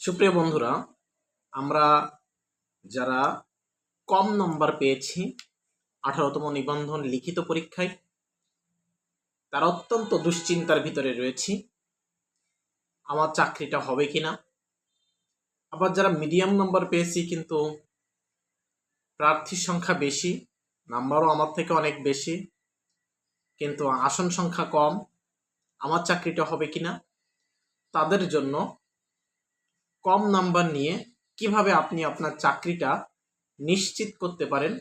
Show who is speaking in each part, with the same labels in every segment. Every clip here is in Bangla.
Speaker 1: সুপ্রিয় বন্ধুরা, আমরা যারা কম নম্বর পেয়েছি, আঠারোতম নিবন্ধন লিখিত পরীক্ষায়, তারা অত্যন্ত দুশ্চিন্তার ভিতরে রয়েছি। আমার চাকরিটা হবে কি না আবার যারা মিডিয়াম নম্বর পেয়েছি কিন্তু প্রার্থীর সংখ্যা বেশি, নাম্বারও আমার থেকে অনেক বেশি, কিন্তু আসন সংখ্যা কম, আমার চাকরিটা হবে কি না তাদের জন্য কম নাম্বার নিয়ে কীভাবে আপনি আপনার চাকরিটা নিশ্চিত করতে পারেন,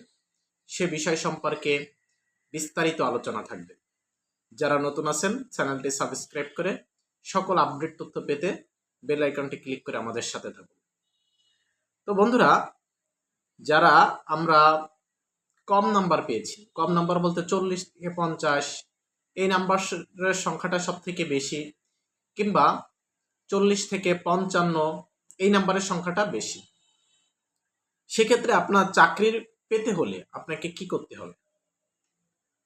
Speaker 1: সে বিষয় সম্পর্কে বিস্তারিত আলোচনা থাকবে। যারা নতুন আছেন, চ্যানেলটি সাবস্ক্রাইব করে সকল আপডেট তথ্য পেতে বেল আইকনটি ক্লিক করে আমাদের সাথে থাকুন। তো বন্ধুরা, যারা আমরা কম নাম্বার পেয়েছি, কম নাম্বার বলতে চল্লিশ থেকে পঞ্চাশ, এই নাম্বারের সংখ্যাটা সব থেকে বেশি, কিংবা চল্লিশ থেকে পঞ্চান্ন এই নাম্বারের সংখ্যাটা বেশি। সেক্ষেত্রে আপনার চাকরির পেতে হলে আপনাকে কি করতে হবে?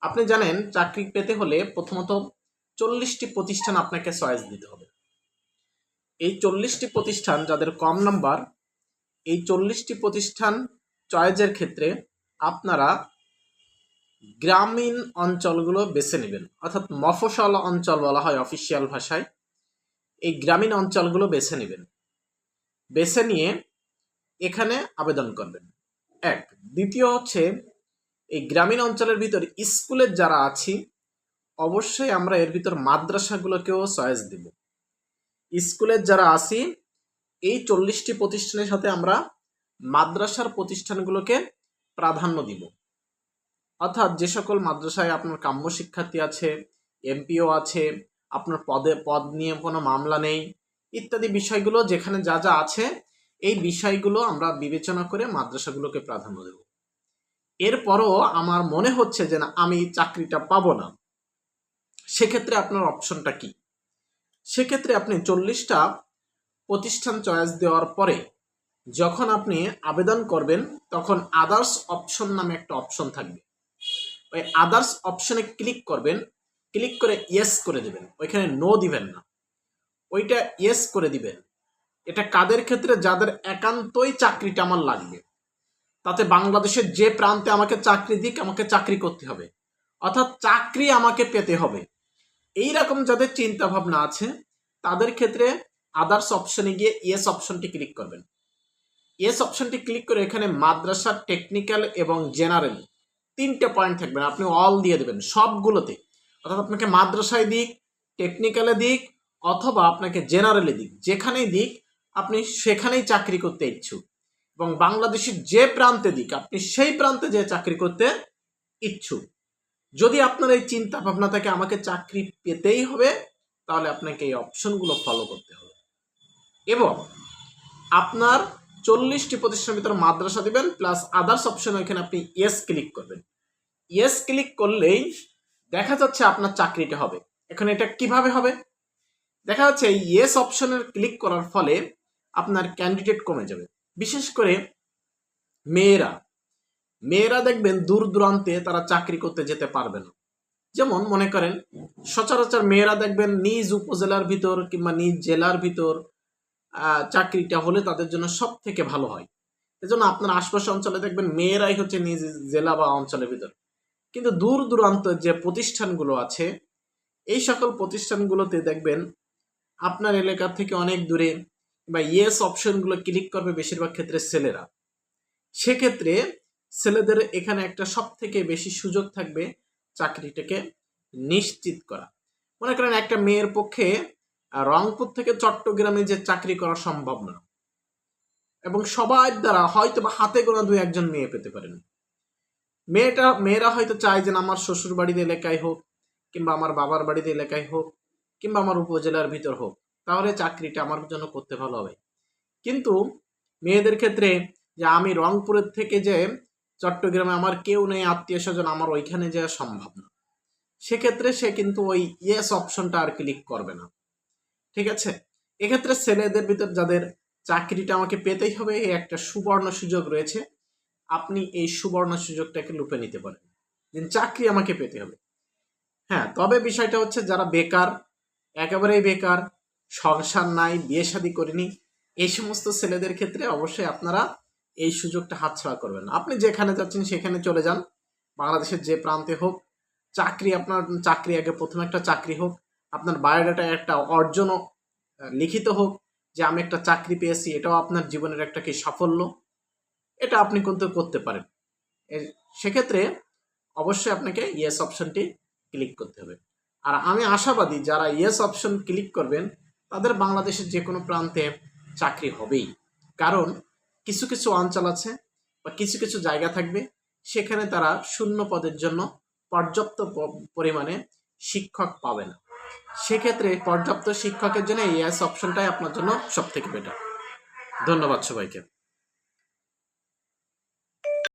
Speaker 1: আপনি জানেন, চাকরি পেতে হলে প্রথমত চল্লিশটি প্রতিষ্ঠান আপনাকে চয়েস দিতে হবে। এই চল্লিশটি প্রতিষ্ঠান যাদের কম নাম্বার, এই চল্লিশটি প্রতিষ্ঠান চয়েসের ক্ষেত্রে আপনারা গ্রামীণ অঞ্চলগুলো বেছে নেবেন। অর্থাৎ মফসল অঞ্চল বলা হয় অফিসিয়াল ভাষায়। এই গ্রামীণ অঞ্চলগুলো বেছে নেবেন। বেছে নিয়ে এখানে আবেদন করবেন। এক। দ্বিতীয় হচ্ছে, এই গ্রামীণ অঞ্চলের ভিতর স্কুলের যারা আছি, অবশ্যই আমরা এর ভিতর মাদ্রাসাগুলোকেও চয়েস দিব। স্কুলের যারা আছি, এই চল্লিশটি প্রতিষ্ঠানের সাথে আমরা মাদ্রাসার প্রতিষ্ঠানগুলোকে প্রাধান্য দিব। অর্থাৎ যে সকল মাদ্রাসায় আপনার কাম্য শিক্ষার্থী আছে, এমপিও আছে, আপনার পদে, পদ নিয়ে কোনো মামলা নেই ইত্যাদি বিষয়গুলো, যেখানে যা যা আছে, এই বিষয়গুলো আমরা বিবেচনা করে মাদ্রাসাগুলোকে প্রাধান্য দেব। এরপরও আমার মনে হচ্ছে যে না, আমি চাকরিটা পাবো না। সেক্ষেত্রে আপনার অপশনটা কি? সেক্ষেত্রে আপনি চল্লিশটা প্রতিষ্ঠান চয়েস দেওয়ার পরে যখন আপনি আবেদন করবেন, তখন আদার্স অপশন নামে একটা অপশন থাকবে। ওই আদার্স অপশনে ক্লিক করবেন ক্লিক করে ইয়েস করে দেবেন। ওইখানে নো দিবেন না। ওইটা ইয়েস করে দিবেন। এটা কাদের ক্ষেত্রে? যাদের একান্তই চাকরিটা আমার লাগবে। তাতে বাংলাদেশের যে প্রান্তে আমাকে চাকরি দিক, আমাকে চাকরি করতে হবে। অর্থাৎ চাকরি আমাকে পেতে হবে। এই রকম যাদের চিন্তা ভাবনা আছে, তাদের ক্ষেত্রে আদার্স অপশনে গিয়ে ইয়েস অপশনটি ক্লিক করবেন। ইয়েস অপশনটি ক্লিক করে এখানে মাদ্রাসা টেকনিক্যাল এবং জেনারেল তিনটে পয়েন্ট থাকবেন আপনি অল দিয়ে দেবেন সবগুলোতে। অর্থাৎ আপনাকে মাদ্রাসায় দিক টেকনিক্যালে দিক অথবা আপনাকে জেনারেলে দিক, যেখানেই দিক, আপনি সেখানেই চাকরি করতে ইচ্ছুক। এবং বাংলাদেশের যে প্রান্তে দিক, আপনি সেই প্রান্তে যে চাকরি করতে ইচ্ছুক। যদি আপনার এই চিন্তা ভাবনা থাকে, আমাকে চাকরি পেতেই হবে, তাহলে আপনাকে এই অপশনগুলো ফলো করতে হবে। এবং আপনার চল্লিশটি প্রতিষ্ঠানের ভিতরে মাদ্রাসা দিবেন প্লাস আদার্স অপশন ওইখানে আপনি ইয়েস ক্লিক করবেন। ইয়েস ক্লিক করলেই দেখা যাচ্ছে আপনার চাকরিটা হবে। এখন এটা কীভাবে হবে? দেখা যাচ্ছে এই ইয়েস অপশনের ক্লিক করার ফলে আপনার ক্যান্ডিডেট কমে যাবে। বিশেষ করে মেয়েরা। মেয়েরা দেখবেন দূর দূরান্তে তারা চাকরি করতে যেতে পারবে না। যেমন মনে করেন, সচরাচর মেয়েরা দেখবেন নিজ উপজেলার ভিতর কিংবা নিজ জেলার ভিতর চাকরিটা হলে তাদের জন্য সব থেকে ভালো হয়। এজন্য আপনার আশপাশ অঞ্চলে দেখবেন মেয়েরাই হচ্ছে নিজ জেলা বা অঞ্চলের ভিতর। কিন্তু দূর দূরান্ত যে প্রতিষ্ঠানগুলো আছে, এই সকল প্রতিষ্ঠানগুলোতে দেখবেন আপনার এলাকা থেকে অনেক দূরে বা ইয়েস অপশনগুলো ক্লিক করবে বেশিরভাগ ক্ষেত্রে ছেলেরা। সেক্ষেত্রে ছেলেদের এখানে একটা সব থেকে বেশি সুযোগ থাকবে চাকরিটাকে নিশ্চিত করা। মনে করেন একটা মেয়ের পক্ষে রংপুর থেকে চট্টগ্রামে যে চাকরি করা সম্ভব না। এবং সবার দ্বারা হয়তো বা হাতে গোনা দুই একজন মেয়ে পেতে পারেন। মেয়েটা, মেয়েরা হয়তো চায় যে আমার শ্বশুর বাড়ির এলাকায় হোক কিংবা আমার বাবার বাড়ির এলাকায় হোক কিংবা আমার উপজেলার ভিতর হোক। তাহলে চাকরিটা আমার জন্য করতে ভালো হবে। কিন্তু মেয়েদের ক্ষেত্রে যে আমি রংপুরের থেকে যে চট্টগ্রামে আমার কেউ নেই, আত্মীয় স্বজন, আমার ওইখানে যাওয়া সম্ভব না। সেক্ষেত্রে সে কিন্তু ওই ইয়েস অপশনটা আর ক্লিক করবে না। ঠিক আছে? এক্ষেত্রে ছেলেদের ভিতর যাদের চাকরিটা আমাকে পেতেই হবে, এই একটা সুবর্ণ সুযোগ রয়েছে। আপনি এই সুবর্ণ সুযোগটাকে লুপে নিতে পারেন। চাকরি আমাকে পেতে হবে। হ্যাঁ তবে বিষয়টা হচ্ছে যারা বেকার, একেবারেই বেকার সংসার নাই বিয়ে শাদি করিনি এই সমস্ত ছেলেদের ক্ষেত্রে অবশ্যই আপনারা এই সুযোগটা হাতছাড়া করবেন। আপনি যেখানে যাচ্ছেন সেখানে চলে যান। বাংলাদেশের যে প্রান্তে হোক চাকরি আপনার চাকরি আগে প্রথমে একটা চাকরি হোক আপনার বায়োডাটা একটা অর্জনও আহ, লিখিত হোক যে আমি একটা চাকরি পেয়েছি এটাও আপনার জীবনের একটা কি সাফল্য? এটা আপনি কিন্তু করতে পারেন। সেক্ষেত্রে অবশ্যই আপনাকে ইয়েস অপশনটি ক্লিক করতে হবে। আর আমি আশাবাদী যারা ইয়েস অপশন ক্লিক করবেন তাদের বাংলাদেশের যে কোনো প্রান্তে চাকরি হবেই। কারণ কিছু কিছু অঞ্চল আছে বা কিছু কিছু জায়গা থাকবে, সেখানে তারা শূন্য পদের জন্য পর্যাপ্ত পরিমাণে শিক্ষক পাবে না। সেক্ষেত্রে পর্যাপ্ত শিক্ষকের জন্য এই অপশনটাই আপনার জন্য সব থেকে বেটার ধন্যবাদ সবাইকে।